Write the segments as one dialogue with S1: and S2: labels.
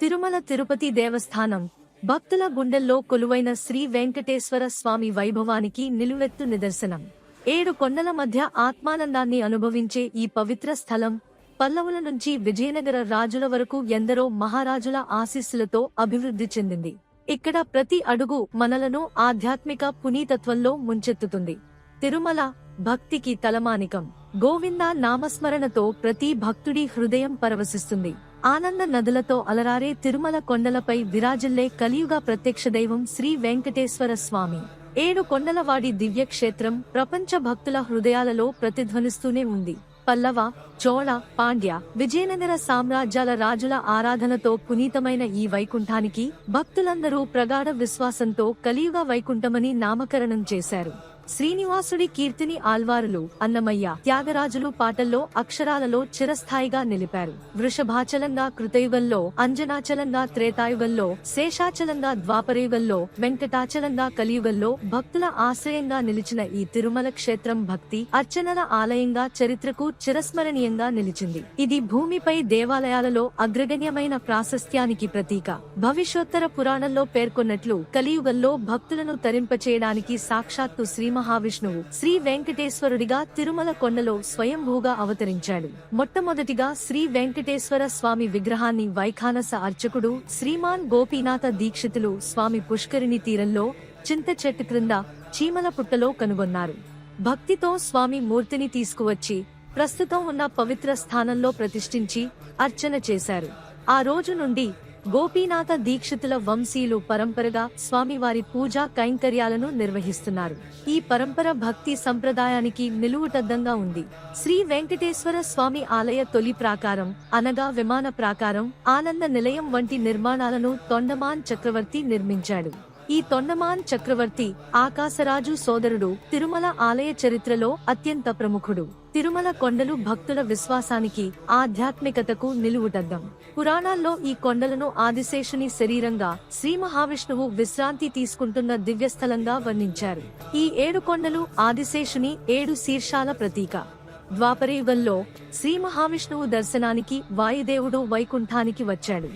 S1: తిరుమల తిరుపతి దేవస్థానం. భక్తుల గుండెల్లో కొలువైన శ్రీ వెంకటేశ్వర స్వామి వైభవానికి నిలువెత్తు నిదర్శనం. ఏడు కొండల మధ్య ఆత్మానందాన్ని అనుభవించే ఈ పవిత్ర స్థలం పల్లవుల నుంచి విజయనగర రాజుల వరకు ఎందరో మహారాజుల ఆశీస్సులతో అభివృద్ధి చెందింది. ఇక్కడ ప్రతి అడుగు మనలను ఆధ్యాత్మిక పునీతత్వంలో ముంచెత్తుతుంది. తిరుమల భక్తికి తలమానికం. గోవింద నామస్మరణతో ప్రతి భక్తుడి హృదయం పరవశిస్తుంది. ఆనంద నదులతో అలరారే తిరుమల కొండలపై విరాజిల్లే కలియుగ ప్రత్యక్ష దైవం శ్రీ వెంకటేశ్వర స్వామి. ఏడు కొండలవాడి దివ్యక్షేత్రం ప్రపంచ భక్తుల హృదయాలలో ప్రతిధ్వనిస్తూనే ఉంది. పల్లవ చోళ పాండ్య విజయనగర సామ్రాజ్యాల రాజుల ఆరాధనతో పునీతమైన ఈ వైకుంఠానికి భక్తులందరూ ప్రగాఢ విశ్వాసంతో కలియుగ వైకుంఠమని నామకరణం చేశారు. శ్రీనివాసుడి కీర్తిని ఆల్వారులు అన్నమయ్య త్యాగరాజులు పాటల్లో అక్షరాలలో చిరస్థాయిగా నిలిపారు. వృషభాచలంగా కృతయుగంలో అంజనాచలంగా త్రేతాయుగంలో శేషాచలంగా ద్వాపరయుగంలో వెంకటాచలంగా కలియుగంలో భక్తుల ఆశ్రయంగా నిలిచిన ఈ తిరుమల క్షేత్రం భక్తి అర్చనల ఆలయంగా చరిత్రకు చిరస్మరణీయంగా నిలిచింది. ఇది భూమిపై దేవాలయాలలో అగ్రగణ్యమైన ప్రాశస్త్యానికి ప్రతీక. భవిష్యోత్తర పురాణంలో పేర్కొన్నట్లు కలియుగంలో భక్తులను తరింపచేయడానికి సాక్షాత్తు శ్రీ మహావిష్ణువు శ్రీ వెంకటేశ్వరుడిగా తిరుమల కొండలో స్వయంభూగా అవతరించాడు. మొట్టమొదటిగా శ్రీ వెంకటేశ్వర స్వామి విగ్రహాన్ని వైఖానస అర్చకుడు శ్రీమాన్ గోపీనాథ దీక్షితులు స్వామి పుష్కరిణి తీరంలో చింత చెట్టు క్రింద చీమల పుట్టలో కనుగొన్నారు. భక్తితో స్వామి మూర్తిని తీసుకువచ్చి ప్రస్తుతం ఉన్న పవిత్ర స్థానంలో ప్రతిష్ఠించి అర్చన చేశారు. ఆ రోజు నుండి గోపీనాథ దీక్షితుల వంశీయులు పరంపరగా స్వామివారి పూజా కైంకర్యాలను నిర్వహిస్తున్నారు. ఈ పరంపర భక్తి సంప్రదాయానికి నిలువుటద్దంగా ఉంది. శ్రీ వెంకటేశ్వర స్వామి ఆలయ తొలి ప్రాకారం అనగా విమాన ప్రాకారం ఆనంద నిలయం వంటి నిర్మాణాలను తొండమాన్ చక్రవర్తి నిర్మించాడు. ఈ తొండమాన్ చక్రవర్తి ఆకాశరాజు సోదరుడు తిరుమల ఆలయ చరిత్రలో అత్యంత ప్రముఖుడు. తిరుమల కొండలు భక్తుల విశ్వాసానికి ఆధ్యాత్మికతకు నిలువుటద్దం. పురాణాల్లో ఈ కొండలను ఆదిశేషుని శరీరంగా శ్రీ మహావిష్ణువు విశ్రాంతి తీసుకుంటున్న దివ్యస్థలంగా వర్ణించారు. ఈ ఏడు కొండలు ఆదిశేషుని ఏడు శీర్షాల ప్రతీక. ద్వాపరయుగంలో శ్రీ మహావిష్ణువు దర్శనానికి వాయుదేవుడు వైకుంఠానికి వచ్చాడు.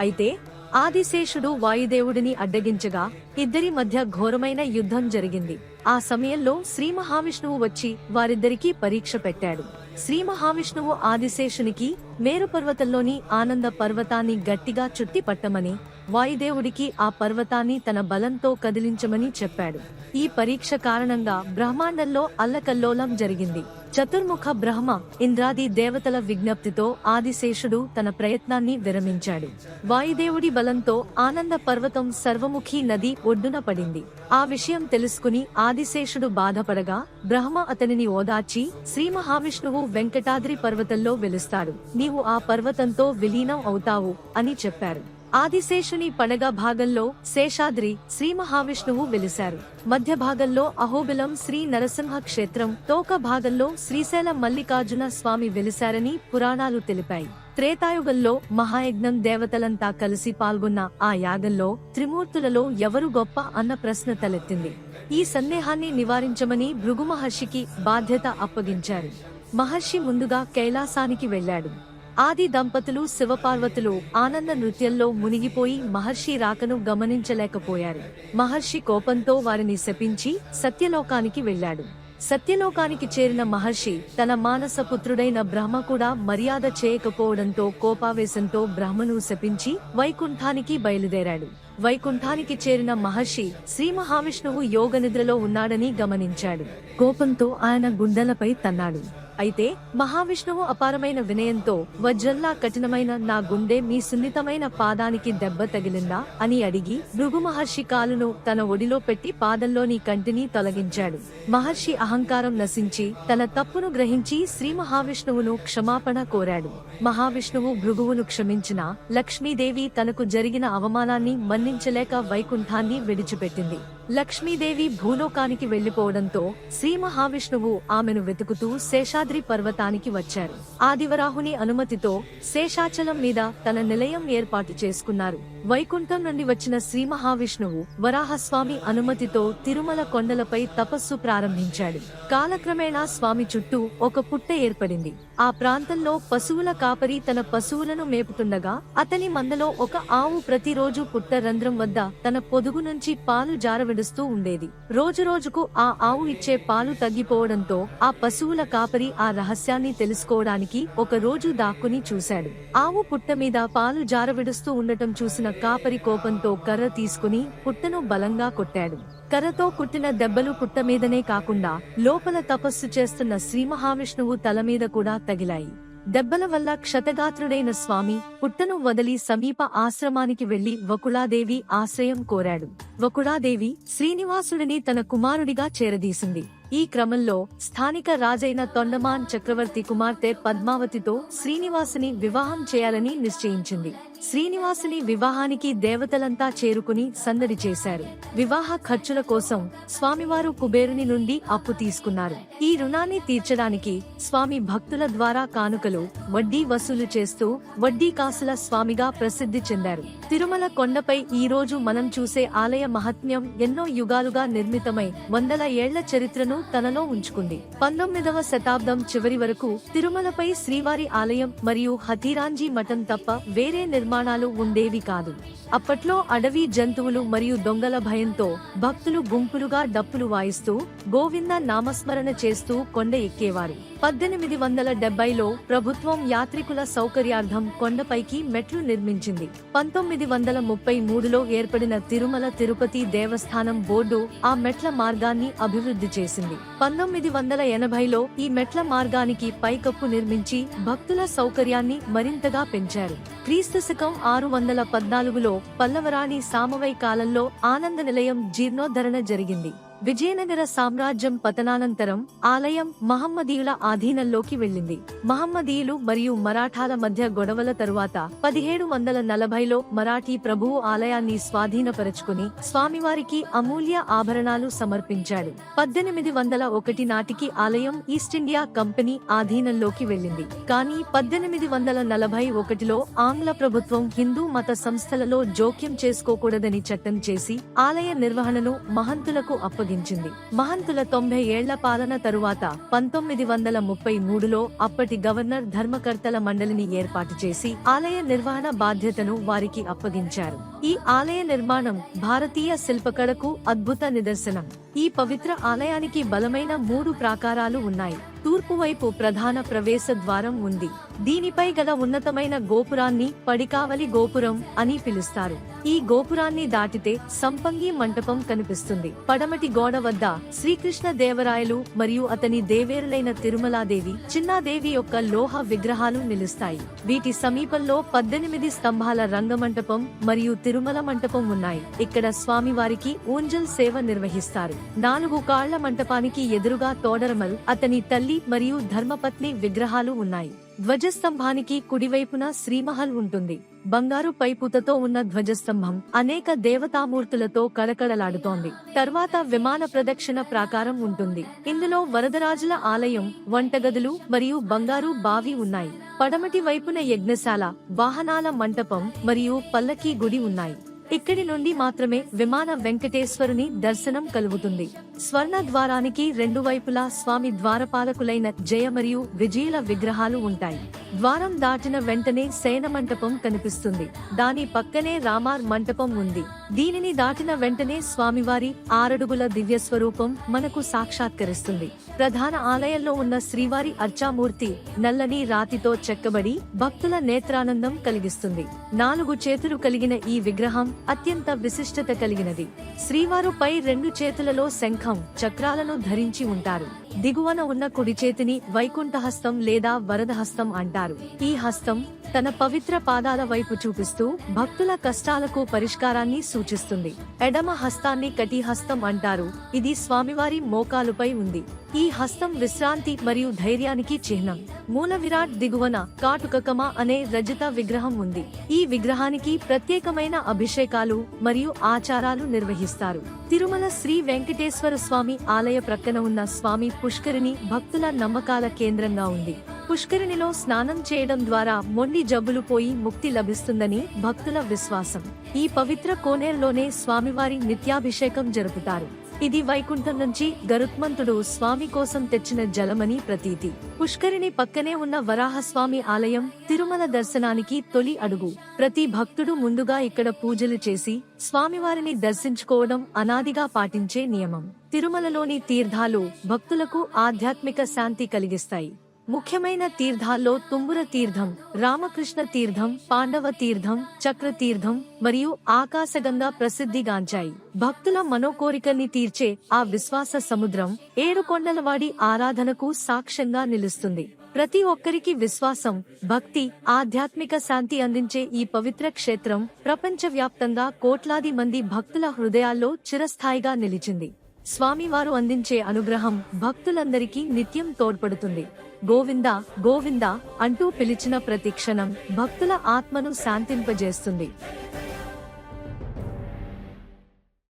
S1: అయితే ఆదిశేషుడు వాయుదేవుడిని అడ్డగించగా ఇద్దరి మధ్య ఘోరమైన యుద్ధం జరిగింది. ఆ సమయంలో శ్రీ మహావిష్ణువు వచ్చి వారిద్దరికీ పరీక్ష పెట్టాడు. శ్రీ మహావిష్ణువు ఆదిశేషునికి మేరుపర్వతంలోని ఆనంద పర్వతాన్ని గట్టిగా చుట్టి పట్టమని వాయుదేవుడికి ఆ పర్వతాన్ని తన బలంతో కదిలించమని చెప్పాడు. ఈ పరీక్ష కారణంగా బ్రహ్మాండంలో అల్లకల్లోలం జరిగింది. చతుర్ముఖ బ్రహ్మ ఇంద్రాది దేవతల విజ్ఞప్తితో ఆదిశేషుడు తన ప్రయత్నాన్ని విరమించాడు. వాయుదేవుడి బలంతో ఆనంద పర్వతం సర్వముఖి నది ఒడ్డున పడింది. ఆ విషయం తెలుసుకుని ఆదిశేషుడు బాధపడగా బ్రహ్మ అతనిని ఓదార్చి శ్రీ మహావిష్ణువు వెంకటాద్రి పర్వతంలో వెలుస్తాడు. నీవు ఆ పర్వతంతో విలీనం అవుతావు అని చెప్పారు. ఆదిశేషుని పడగ భాగంలో శేషాద్రి శ్రీ మహావిష్ణువు వెలిశారు. మధ్య భాగంలో అహోబిలం శ్రీ నరసింహ క్షేత్రం తోక భాగంలో శ్రీశైల మల్లికార్జున స్వామి వెలిశారని పురాణాలు తెలిపాయి. త్రేతాయుగంలో మహాయజ్ఞం దేవతలంతా కలిసి పాల్గొన్న ఆ యాగంలో త్రిమూర్తులలో ఎవరు గొప్ప అన్న ప్రశ్న తలెత్తింది. ఈ సందేహాన్ని నివారించమని భృగు మహర్షికి బాధ్యత అప్పగించారు. మహర్షి ముందుగా కైలాసానికి వెళ్ళాడు ఆది దంపతులు శివపార్వతులు ఆనంద నృత్యంలో మునిగిపోయి మహర్షి రాకను గమనించలేకపోయారు. మహర్షి కోపంతో వారిని శపించి సత్యలోకానికి వెళ్ళాడు సత్యలోకానికి చేరిన మహర్షి తన మానస పుత్రుడైన బ్రహ్మ కూడా మర్యాద చేయకపోవడంతో కోపావేశంతో బ్రహ్మను శపించి వైకుంఠానికి బయలుదేరాడు. వైకుంఠానికి చేరిన మహర్షి శ్రీ మహావిష్ణువు యోగ నిద్రలో ఉన్నాడని గమనించాడు. కోపంతో ఆయన గుండెలపై తన్నాడు. అయితే మహావిష్ణువు అపారమైన వినయంతో వజ్రల్లా కఠినమైన నా గుండె మీ సున్నితమైన పాదానికి దెబ్బ తగిలిందా? అని అడిగి భృగు మహర్షి కాలును తన ఒడిలో పెట్టి పాదంలోని కంటిని తొలగించాడు. మహర్షి అహంకారం నశించి తన తప్పును గ్రహించి శ్రీ మహావిష్ణువును క్షమాపణ కోరాడు. మహావిష్ణువు భృగువును క్షమించిన లక్ష్మీదేవి తనకు జరిగిన అవమానాన్ని మన్నించలేక వైకుంఠాన్ని విడిచిపెట్టింది. లక్ష్మీదేవి భూలోకానికి వెళ్ళిపోవడంతో శ్రీ మహావిష్ణువు ఆమెను వెతుకుతూ శేషాద్రి పర్వతానికి వచ్చారు. ఆదివరాహుని అనుమతితో శేషాచలం మీద తన నిలయం ఏర్పాటు చేసుకున్నారు. వైకుంఠం నుండి వచ్చిన శ్రీ మహావిష్ణువు వరాహస్వామి అనుమతితో తిరుమల కొండలపై తపస్సు ప్రారంభించాడు. కాలక్రమేణా స్వామి చుట్టూ ఒక పుట్ట ఏర్పడింది. ఆ ప్రాంతంలో పశువుల కాపరి తన పశువులను మేపుతుండగా అతని మందలో ఒక ఆవు ప్రతిరోజు పుట్ట రంధ్రం వద్ద తన పొదుగు నుంచి పాలు నడుస్తూ ఉండేది. రోజురోజుకు ఆ ఆవు ఇచ్చే పాలు తగ్గిపోవడంతో ఆ పశువుల కాపరి ఆ రహస్యాన్ని తెలుసుకోవడానికి ఒక రోజు దాక్కుని చూశాడు. ఆవు పుట్ట మీద పాలు జారవిడుస్తూ ఉండటం చూసిన కాపరి కోపంతో కర్ర తీసుకుని పుట్టను బలంగా కొట్టాడు. కర్రతో కుట్టిన దెబ్బలు పుట్ట మీదనే కాకుండా లోపల తపస్సు చేస్తున్న శ్రీ మహావిష్ణువు తల మీద కూడా తగిలాయి. దెబ్బల వల్ల క్షతగాత్రుడైన స్వామి పుట్టను వదిలి సమీప ఆశ్రమానికి వెళ్ళి వకుళాదేవి ఆశ్రయం కోరాడు. వకుళాదేవి శ్రీనివాసుడిని తన కుమారుడిగా చేరదీసింది. ఈ క్రమంలో స్థానిక రాజైన తొండమాన్ చక్రవర్తి కుమార్తె పద్మావతితో శ్రీనివాసుని వివాహం చేయాలని నిశ్చయించింది. శ్రీనివాసుని వివాహానికి దేవతలంతా చేరుకుని సందడి చేశారు. వివాహ ఖర్చుల కోసం స్వామివారు కుబేరుని నుండి అప్పు తీసుకున్నారు. ఈ రుణాన్ని తీర్చడానికి స్వామి భక్తుల ద్వారా కానుకలు వడ్డీ వసూలు చేస్తూ వడ్డీ కాసుల స్వామిగా ప్రసిద్ధి చెందారు. తిరుమల కొండపై ఈ రోజు మనం చూసే ఆలయ మహత్మ్యం ఎన్నో యుగాలుగా నిర్మితమై వందల ఏళ్ళ చరిత్రను తనలో ఉంచుకుంది. పంతొమ్మిదవ శతాబ్దం చివరి వరకు తిరుమలపై శ్రీవారి ఆలయం మరియు హతీరాంజీ మఠం తప్ప వేరే నిర్మాణాలు ఉండేవి కాదు. అప్పట్లో అడవి జంతువులు మరియు దొంగల భయంతో భక్తులు గుంపులుగా డప్పులు వాయిస్తూ గోవింద నామస్మరణ చేస్తూ కొండ ఎక్కేవారు. పద్దెనిమిది వందల డెబ్బైలో ప్రభుత్వం యాత్రికుల సౌకర్యార్థం కొండపైకి మెట్లు నిర్మించింది. పంతొమ్మిది వందల ముప్పై మూడులో ఏర్పడిన తిరుమల తిరుపతి దేవస్థానం బోర్డు ఆ మెట్ల మార్గాన్ని అభివృద్ధి చేసింది. పంతొమ్మిది వందల ఎనభైలో ఈ మెట్ల మార్గానికి పైకప్పు నిర్మించి భక్తుల సౌకర్యాన్ని మరింతగా పెంచారు. క్రీస్తు శకం ఆరు వందల పద్నాలుగులో పల్లవరాణి సామవై కాలంలో ఆనంద నిలయం జీర్ణోద్ధరణ జరిగింది. విజయనగర సామ్రాజ్యం పతనానంతరం ఆలయం మహమ్మదీయుల ఆధీనంలోకి వెళ్ళింది. మహమ్మదీయులు మరియు మరాఠాల మధ్య గొడవల తరువాత పదిహేడు వందల నలభైలో మరాఠీ ప్రభువు ఆలయాన్ని స్వాధీనపరచుకుని స్వామివారికి అమూల్య ఆభరణాలు సమర్పించాడు. పద్దెనిమిది వందల ఒకటి నాటికి ఆలయం ఈస్ట్ ఇండియా కంపెనీ ఆధీనంలోకి వెళ్ళింది. కానీ పద్దెనిమిది వందల నలభై ఒకటిలో ఆంగ్ల ప్రభుత్వం హిందూ మత సంస్థలలో జోక్యం చేసుకోకూడదని చట్టం చేసి ఆలయ నిర్వహణను మహంతులకు అప్పగించారు అప్పగించింది మహంతుల తొంభై ఏళ్ళ పాలన తరువాత పంతొమ్మిది వందల ముప్పై మూడులో అప్పటి గవర్నర్ ధర్మకర్తల మండలిని ఏర్పాటు చేసి ఆలయ నిర్వహణ బాధ్యతను వారికి అప్పగించారు. ఈ ఆలయ నిర్మాణం భారతీయ శిల్పకళకు అద్భుత నిదర్శనం. ఈ పవిత్ర ఆలయానికి బలమైన మూడు ప్రాకారాలు ఉన్నాయి. తూర్పు వైపు ప్రధాన ప్రవేశ ద్వారం ఉంది. దీనిపై గల ఉన్నతమైన గోపురాన్ని పడికావలి గోపురం అని పిలుస్తారు. ఈ గోపురాన్ని దాటితే సంపంగి మంటపం కనిపిస్తుంది. పడమటి గోడ వద్ద శ్రీకృష్ణ దేవరాయలు మరియు అతని దేవేరులైన తిరుమలాదేవి చిన్నాదేవి యొక్క లోహ విగ్రహాలు నిలుస్తాయి. వీటి సమీపంలో పద్దెనిమిది స్తంభాల రంగమంటపం మరియు తిరుమల మంటపం ఉన్నాయి. ఇక్కడ స్వామివారికి ఊంజల్ సేవ నిర్వహిస్తారు. నాలుగు కాళ్ళ మంటపానికి ఎదురుగా తోడరమల్ అతని తల్లి మరియు ధర్మపత్ని విగ్రహాలు ఉన్నాయి. ధ్వజస్తంభానికి కుడివైపున శ్రీమహల్ ఉంటుంది. బంగారు పైపుతతో ఉన్న ధ్వజస్తంభం అనేక దేవతామూర్తులతో కళకళలాడుతోంది తర్వాత విమాన ప్రదక్షిణ ప్రాకారం ఉంటుంది. ఇందులో వరదరాజుల ఆలయం వంటగదులు మరియు బంగారు బావి ఉన్నాయి. పడమటి వైపున యజ్ఞశాల వాహనాల మంటపం మరియు పల్లకీ గుడి ఉన్నాయి. ఇక్కడి నుండి మాత్రమే విమాన వెంకటేశ్వరుని దర్శనం కలుగుతుంది. స్వర్ణ ద్వారానికి రెండు వైపులా స్వామి ద్వారపాలకులైన జయ మరియు విజయుల విగ్రహాలు ఉంటాయి. ద్వారం దాటిన వెంటనే శయన మంటపం కనిపిస్తుంది. దాని పక్కనే రామార్ మంటపం ఉంది. దీనిని దాటిన వెంటనే స్వామివారి ఆరడుగుల దివ్య స్వరూపం మనకు సాక్షాత్కరిస్తుంది. ప్రధాన ఆలయంలో ఉన్న శ్రీవారి అర్చామూర్తి నల్లని రాతితో చెక్కబడి భక్తుల నేత్రానందం కలిగిస్తుంది. నాలుగు చేతులు కలిగిన ఈ విగ్రహం అత్యంత విశిష్టత కలిగినది. శ్రీవారు పై రెండు చేతులలో శంఖ చక్రాలను ధరించి ఉంటారు. దిగువన ఉన్న కుడి చేతిని వైకుంఠహస్తం లేదా వరదహస్తం అంటారు. ఈ హస్తం తన పవిత్ర పాదాల వైపు చూపిస్తూ భక్తుల కష్టాలకు పరిష్కారాన్ని సూచిస్తుంది. ఎడమ హస్తాన్ని కటిహస్తం అంటారు. ఇది స్వామివారి మోకాలుపై ఉంది. ఈ హస్తం విశ్రాంతి మరియు ధైర్యానికి చిహ్నం. మూల విరాట్ దిగువన కాటుకకమ అనే రజత విగ్రహం ఉంది. ఈ విగ్రహానికి ప్రత్యేకమైన అభిషేకాలు మరియు ఆచారాలు నిర్వహిస్తారు. తిరుమల శ్రీ వెంకటేశ్వర స్వామి ఆలయ ప్రక్కన ఉన్న స్వామి పుష్కరిణి భక్తుల నమ్మకాల కేంద్రంగా ఉంది. పుష్కరిణిలో స్నానం చేయడం ద్వారా మొండి జబ్బులు పోయి ముక్తి లభిస్తుందని భక్తుల విశ్వాసం. ఈ పవిత్ర కోనేరులోనే స్వామివారి నిత్యాభిషేకం జరుపుతారు. ఇది వైకుంఠం నుంచి గరుత్మంతుడు స్వామి కోసం తెచ్చిన జలమని ప్రతీతి. పుష్కరిణి పక్కనే ఉన్న వరాహస్వామి ఆలయం తిరుమల దర్శనానికి తొలి అడుగు. ప్రతి భక్తుడు ముందుగా ఇక్కడ పూజలు చేసి స్వామివారిని దర్శించుకోవడం అనాదిగా పాటించే నియమం. తిరుమలలోని తీర్థాలు భక్తులకు ఆధ్యాత్మిక శాంతి కలిగిస్తాయి. ముఖ్యమైన తీర్థాల్లో తుంబుర తీర్థం రామకృష్ణ తీర్థం పాండవ తీర్థం చక్ర తీర్థం మరియు ఆకాశగంగా ప్రసిద్ధిగాంచాయి భక్తుల మనోకోరికల్ని తీర్చే ఆ విశ్వాస సముద్రం ఏడు కొండలవాడి ఆరాధనకు సాక్ష్యంగా నిలుస్తుంది. ప్రతి ఒక్కరికి విశ్వాసం భక్తి ఆధ్యాత్మిక శాంతి అందించే ఈ పవిత్ర క్షేత్రం ప్రపంచవ్యాప్తంగా కోట్లాది మంది భక్తుల హృదయాల్లో చిరస్థాయిగా నిలిచింది. స్వామివారు అందించే అనుగ్రహం భక్తులందరికీ నిత్యం తోడ్పడుతుంది. గోవింద గోవింద అంటూ పిలిచిన ప్రతి క్షణం భక్తుల ఆత్మను శాంతింపజేస్తుంది.